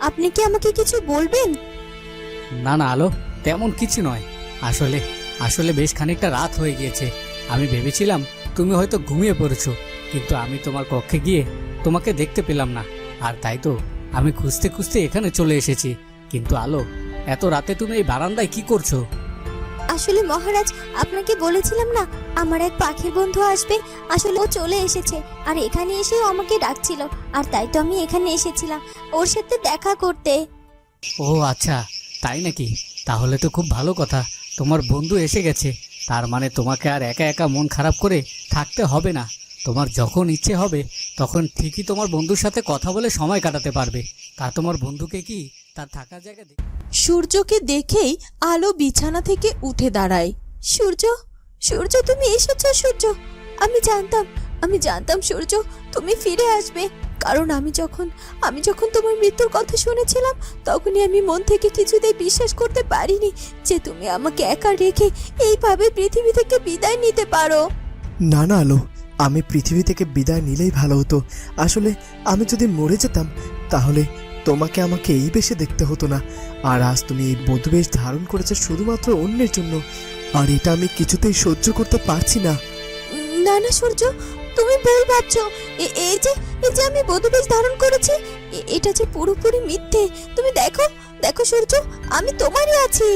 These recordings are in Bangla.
আপনি কি আমাকে কিছু বলবেন? না না, আলো, তেমন কিছু নয়। আসলে আসলে বেশ খানিকটা রাত হয়ে গিয়েছে। আমি ভেবেছিলাম তুমি হয়তো ঘুমিয়ে পড়েছো, কিন্তু আমি তোমার কক্ষে গিয়ে তোমাকে দেখতে পেলাম না। আর তাই তো, আমি খুঁজতে খুঁজতে এখানে চলে এসেছি। কিন্তু আলো, এত রাতে তুমি এই বারান্দায় কি করছ? আসলে মহারাজ, আপনাকে বলেছিলাম না, আমার এক পাখির বন্ধু আসবে, আসলে ও চলে এসেছে, আর এখানে এসেও আমাকে ডাকছিল, আর তাই তো আমি এখানে এসেছিলাম, ওর সাথে দেখা করতে। ও আচ্ছা তাই নাকি? তাহলে তো খুব ভালো কথা, তোমার বন্ধু এসে গেছে, তার মানে তোমাকে আর একা একা মন খারাপ করে থাকতে হবে না, তোমার যখন ইচ্ছে হবে, তখন ঠিকই তোমার বন্ধুর সাথে কথা বলে সময় কাটাতে পারবে, তা তোমার বন্ধুকে কি তার থাকার জায়গা সূর্যকে দেখেই আলো বিছানা থেকে উঠে দাঁড়ায়। সূর্য সূর্য, তুমি এসেছ সূর্য। আমি জানতাম আমি জানতাম সূর্য, তুমি ফিরে আসবে। কারণ আমি যখন আমি যখন তোমার মৃত্যুর কথা শুনেছিলাম, তখনই আমি মন থেকে কিছুতেই বিশ্বাস করতে পারিনি যে তুমি আমাকে একা রেখে এইভাবে পৃথিবী থেকে বিদায় নিতে পারো। না না, আলো, আমি পৃথিবী থেকে বিদায় নিলেই ভালো হতো। আসলে আমি যদি মরে যেতাম, তাহলে তোমাকে আমাকে এই বেশে দেখতে হতো না। আর আজ তুমি এই বধুবেশ ধারণ করেছ শুধুমাত্র অন্যের জন্য। আর এটা আমি কিছুতেই সহ্য করতে পারছি না। না না সূর্য তুমি ভুল ভাবছ। এই যে এই যে আমি বধুবেশ ধারণ করেছি এটা যে পুরোপুরি মিথ্যে। তুমি দেখো দেখো সূর্য আমি তোমারই আছি।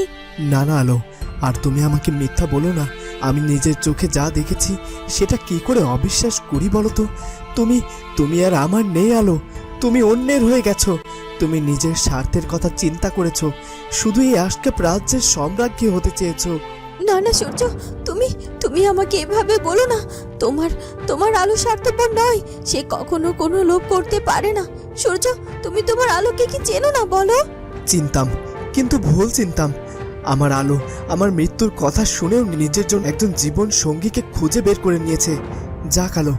না না আলো আর তুমি আমাকে মিথ্যা বলো না। আমি নিজের চোখে যা দেখেছি সেটা কি করে অবিশ্বাস করি বলো তো? তুমি তুমি আর আমার নেই আলো। তুমি অন্যের হয়ে গেছো। তুমি নিজের স্বার্থের কথা চিন্তা করেছ শুধু এই আজকে রাজ্যের সম্রাজ্ঞী হতে চেয়েছো। না না সূর্য তুমি তুমি আমাকে এভাবে বলো না। তোমার তোমার আলো স্বার্থপর নয় সে কখনো কোনো লোভ করতে পারে না। সূর্য তুমি তোমার আলোকে কি চেনো না বলো? চিনতাম কিন্তু ভুল চিনতাম। আমার আলো আমার মৃত্যুর কথা শুনেও নিজের জন্য একজন জীবন সঙ্গীকে খুঁজে বের করে নিয়েছে। যাক আলো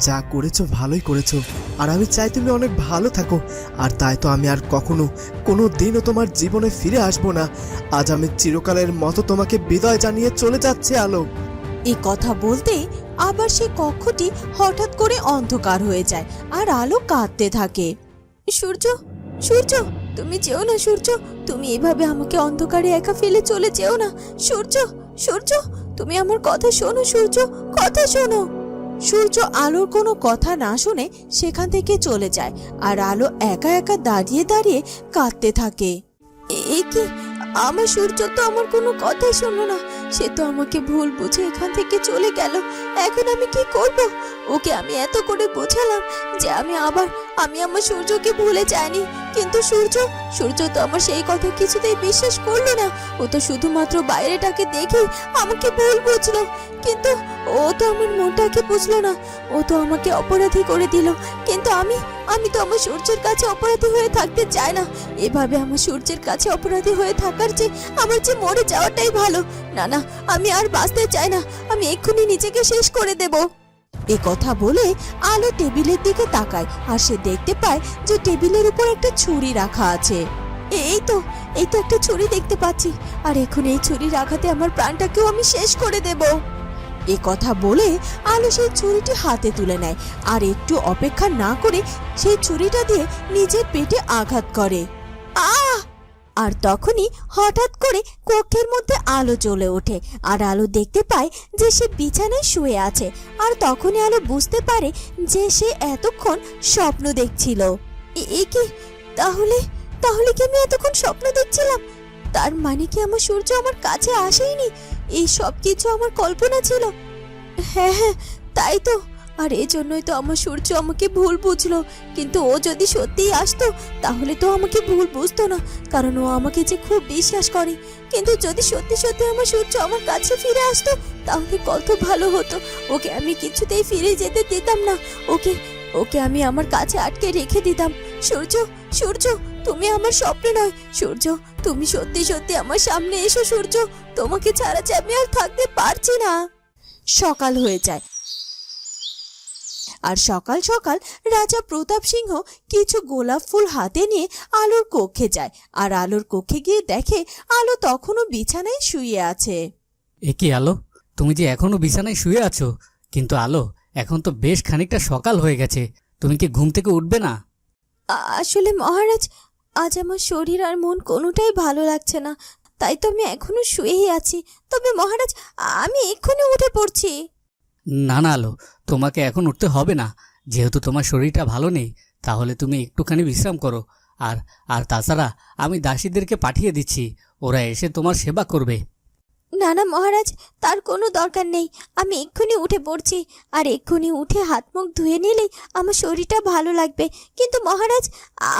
যা করেছ ভালোই করেছ। আর আমি চাই তুমি অনেক ভালো থাকো। আর তাই তো আমি আর কখনো, কোনো দিনও তোমার জীবনে ফিরে আসব না। আজ আমি চিরকালের মতো তোমাকে বিদায় জানিয়ে চলে যাচ্ছে আলো এই কথা বলতেই আবার সেই কক্ষটি হঠাৎ করে অন্ধকার হয়ে যায় আর আলো কাঁদতে থাকে। সূর্য সূর্য, তুমি যেও না, সূর্য। তুমি এভাবে আমাকে অন্ধকারে একা ফেলে চলে যেও না। সূর্য সূর্য, তুমি আমার কথা শোনো, সূর্য, কথা শোনো। সূর্য আলোর কোনো কথা না শুনে সেখান থেকে চলে যায় আর আলো একা একা দাঁড়িয়ে দাঁড়িয়ে কাঁদতে থাকে। এ- কি? আমার সূর্য তো আমার কোনো কথাই শোনো না। সে তো আমাকে ভুল বুঝে এখান থেকে চলে গেল। এখন আমি কি করব? ওকে আমি এত করে বোঝালাম যে আমি আবার, আমি আমার সূর্যকে ভুলে যাইনি। কিন্তু সূর্য সূর্য তো আমার সেই কথা কিছুতেই বিশ্বাস করল না। ও তো শুধুমাত্র বাইরেটাকে দেখেই আমাকে ভুল বুঝলো। কিন্তু ও তো আমার মনটাকে বুঝলো না। ও তো আমাকে অপরাধী করে দিল। কিন্তু আমি আমি তো আমার সূর্যের কাছে অপরাধী হয়ে থাকতে চাই না। এভাবে আমার সূর্যের কাছে অপরাধী হয়ে থাকার চেয়ে আমার যে মরে যাওয়াটাই ভালো। না না, আমি আর বাঁচতে চাই না। আমি এক্ষুনি নিজেকে শেষ করে দেব। এ কথা বলে আলো টেবিলের দিকে তাকায় আর সে দেখতে পায় যে টেবিলের উপর একটা ছুরি রাখা আছে। এই তো এই তো একটা ছুরি দেখতে পাচ্ছি। আর এখন এই ছুরি রাখাতে আমার প্রাণটাকেও আমি শেষ করে দেব। এ কথা বলে আলো সেই ছুরিটি হাতে তুলে নেয় আর একটু অপেক্ষা না করে সেই ছুরিটা দিয়ে নিজের পেটে আঘাত করে। আহ! আর তখনই হঠাৎ করে কক্ষের মধ্যে আলো জ্বলে ওঠে আর আলো দেখতে পায় যে সে বিছানায় শুয়ে আছে আর তখনই আলো বুঝতে পারে যে সে এতক্ষণ স্বপ্ন দেখছিল। এ কি? তাহলে তাহলে কি আমি এতক্ষণ স্বপ্ন দেখছিলাম? তার মানে কি আমার সূর্য আমার কাছে আসেইনি? এই সব কিছু আমার কল্পনা ছিল। হ্যাঁ হ্যাঁ তাই তো। আর এই জন্যই তো আমার সূর্য আমাকে ভুল বুঝলো। কিন্তু ও যদি সত্যিই আসতো, তাহলে তো আমাকে ভুল বুঝতো না। কারণ ও আমাকে যে খুব বিশ্বাস করে। কিন্তু যদি সত্যি সত্যি আমার সূর্য আমার কাছে ফিরে আসতো, তাহলে কত ভালো হতো। ওকে আমি কিছুতেই ফিরে যেতে দিতাম না। ওকে ওকে আমি আমার কাছে আটকে রেখে দিতাম। সূর্য সূর্য, তুমি আমার স্বপ্নে নয়। সূর্য, তুমি সত্যি সত্যি আমার সামনে এসো, সূর্য। তোমাকে ছাড়া আমি আর থাকতে পারছি না। সকাল হয়ে যায়। আর সকাল সকাল রাজা প্রতাপ সিংহ কিছু গোলাপ ফুল হাতে নিয়ে আলোর কক্ষে যায়। আর আলোর কক্ষে গিয়ে দেখে আলো তখনও বিছানায় শুয়ে আছে। এ কি আলো? তুমি যে এখনও বিছানায় শুয়ে আছো, কিন্তু আলো এখন তো বেশ খানিকটা সকাল হয়ে গেছে। তুমি কি ঘুম থেকে উঠবে না? আসলে মহারাজ আজ আমার শরীর আর মন কোনোটাই ভালো লাগছে না। তাই তো আমি এখনও শুয়েই আছি। তবে মহারাজ আমি এক্ষুনি উঠে পড়ছি। না না আলো তোমাকে এখন উঠতে হবে না। যেহেতু তোমার শরীরটা ভালো নেই তাহলে তুমি একটুখানি বিশ্রাম করো। আর আর তাছাড়া আমি দাসীদেরকে পাঠিয়ে দিচ্ছি। ওরা এসে তোমার সেবা করবে। না না মহারাজ, তার কোনো দরকার নেই। আমি এক্ষুনি উঠে পড়ছি। আর এক্ষুনি উঠে হাত মুখ ধুয়ে নিলেই আমার শরীরটা ভালো লাগবে। কিন্তু মহারাজ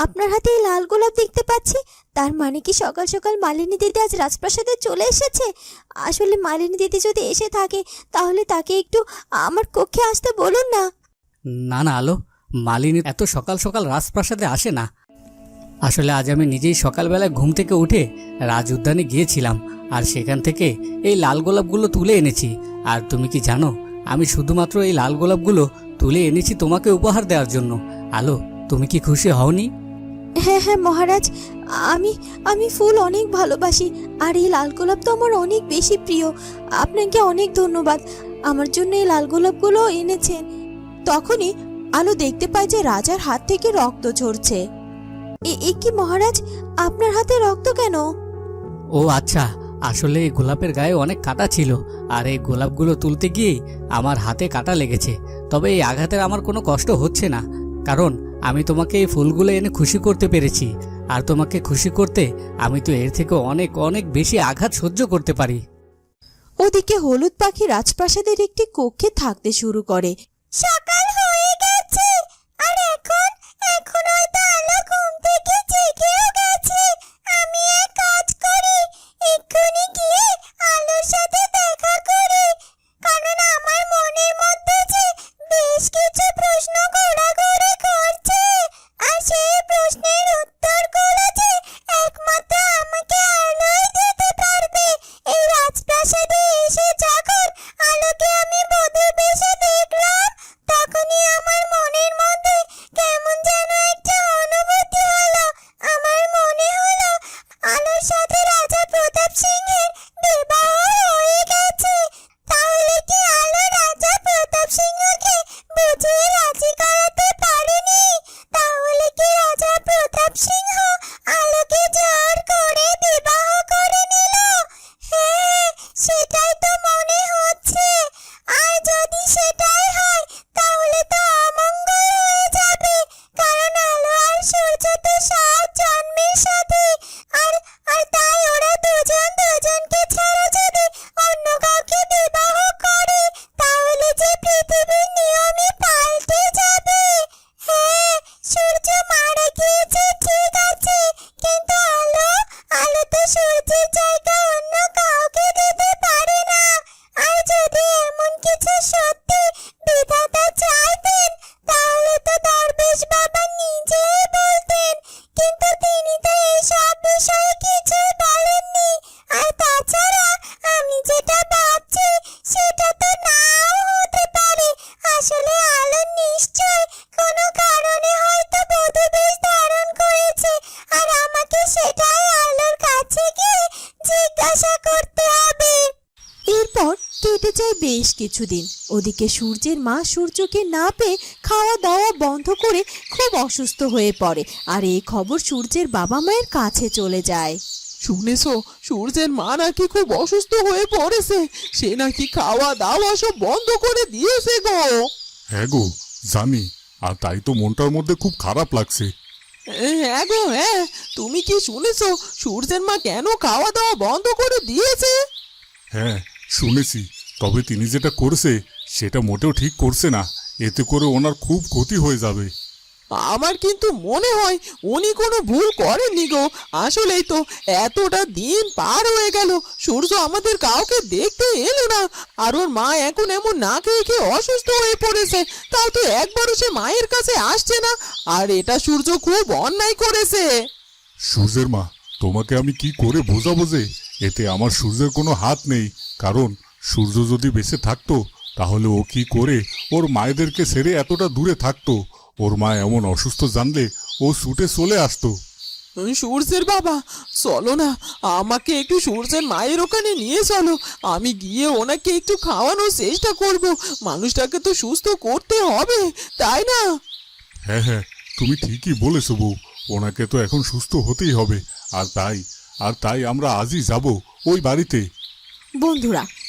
আপনার হাতে এই লাল গোলাপ দেখতে পাচ্ছি। তার মানে কি সকাল সকাল মালিনী দিদি আজ রাজপ্রাসাদে চলে এসেছে? আসলে মালিনী দিদি যদি এসে থাকে, তাহলে তাকে একটু আমার কক্ষে আসতে বলুন না। না না, আলো, মালিনী এত সকাল সকাল রাজপ্রাসাদে আসে না। আসলে আজ আমি নিজেই সকালবেলায় ঘুম থেকে উঠে রাজ উদ্যানে গিয়েছিলাম, আর সেখান থেকে এই লাল গোলাপগুলো তুলে এনেছি। আর তুমি কি জানো, আমি শুধুমাত্র এই লাল গোলাপগুলো তুলে এনেছি তোমাকে উপহার দেওয়ার জন্য। আলো, তুমি কি খুশি হওনি? হ্যাঁ হ্যাঁ মহারাজ, আমি আমি ফুল অনেক ভালোবাসি, আর এই লাল গোলাপ তো আমার অনেক বেশি প্রিয়। আপনাকে অনেক ধন্যবাদ, আমার জন্য এই লাল গোলাপগুলো এনেছেন। তখনই আলো দেখতে পায় যে রাজার হাত থেকে রক্ত ঝরছে। এ- কি মহারাজ? আপনার হাতে রক্ত কেন? ও আচ্ছা আসলে এই গোলাপের গায়ে অনেক কাটা ছিল আর এই গোলাপগুলো তুলতে গিয়েই আমার হাতে কাটা লেগেছে। তবে এই আঘাতের আমার কোনো কষ্ট হচ্ছে না কারণ আমি তোমাকে এই ফুলগুলো এনে খুশি করতে পেরেছি আর তোমাকে খুশি করতে আমি তো এর থেকে অনেক অনেক বেশি আঘাত সহ্য করতে পারি। ওদিকে হলুদ পাখি রাজপ্রাসাদের একটি কক্ষে থাকতে শুরু করে। সকাল হয়ে গেছে আর এখন এখন বেশ কিছুদিন। ওদিকে সূর্যের মা সূর্যকে না পেয়ে খাওয়া দাওয়া বন্ধ করে খুব অসুস্থ হয়ে পড়ে। আর এই খবর সূর্যের বাবা মায়ের কাছে চলে যায়। শুনেছো? সূর্যের মা নাকি খুব অসুস্থ হয়ে পড়েছে। সে নাকি খাওয়া দাওয়া সব বন্ধ করে দিয়েছে গো। হ্যাঁ গো জানি। আর তাই তো মনটার মধ্যে খুব খারাপ লাগছে। হ্যাঁ গো হ্যাঁ। তুমি কি শুনেছো? সূর্যের মা কেন খাওয়া দাওয়া বন্ধ করে দিয়েছে? হ্যাঁ শুনেছি। তবে তিনি যেটা করছে সেটা মোটেও ঠিক করছে না। এতে করে ওনার খুব ক্ষতি হয়ে যাবে। আমার কিন্তু মনে হয় উনি কোনো ভুল করেননি গো। আসলেই তো এতটা দিন পার হয়ে গেল। সূর্য আমাদের কাউকে দেখতে এলো না। আর ওর মা এখন এমন না খেয়ে খেয়ে অসুস্থ হয়ে পড়েছে। তাও তো একবারও সে মায়ের কাছে আসছে না। আর এটা সূর্য খুব অন্যায় করেছে। সূর্যের মা তোমাকে আমি কি করে বোঝাবো যে এতে আমার সূর্যের কোনো হাত নেই। কারণ সূর্য যদি বেঁচে থাকতো তাহলে ও কি করে ওর মায়েদেরকে সেরে এতটা দূরে থাকতো? ওর মা এমন অসুস্থ জানলে ও ছুটে চলে আসতো। সূর্যের বাবা চলো না আমাকে একটু সূর্যের মায়ের ওখানে নিয়ে চলো। আমি গিয়ে ওনাকে একটু খাওয়ানোর চেষ্টা করব। মানুষটাকে তো সুস্থ করতে হবে তাই না? হ্যাঁ হ্যাঁ তুমি ঠিকই বলেছ বউ। ওনাকে তো এখন সুস্থ হতেই হবে। আর তাই আর তাই আমরা আজই যাব ওই বাড়িতে। বন্ধুরা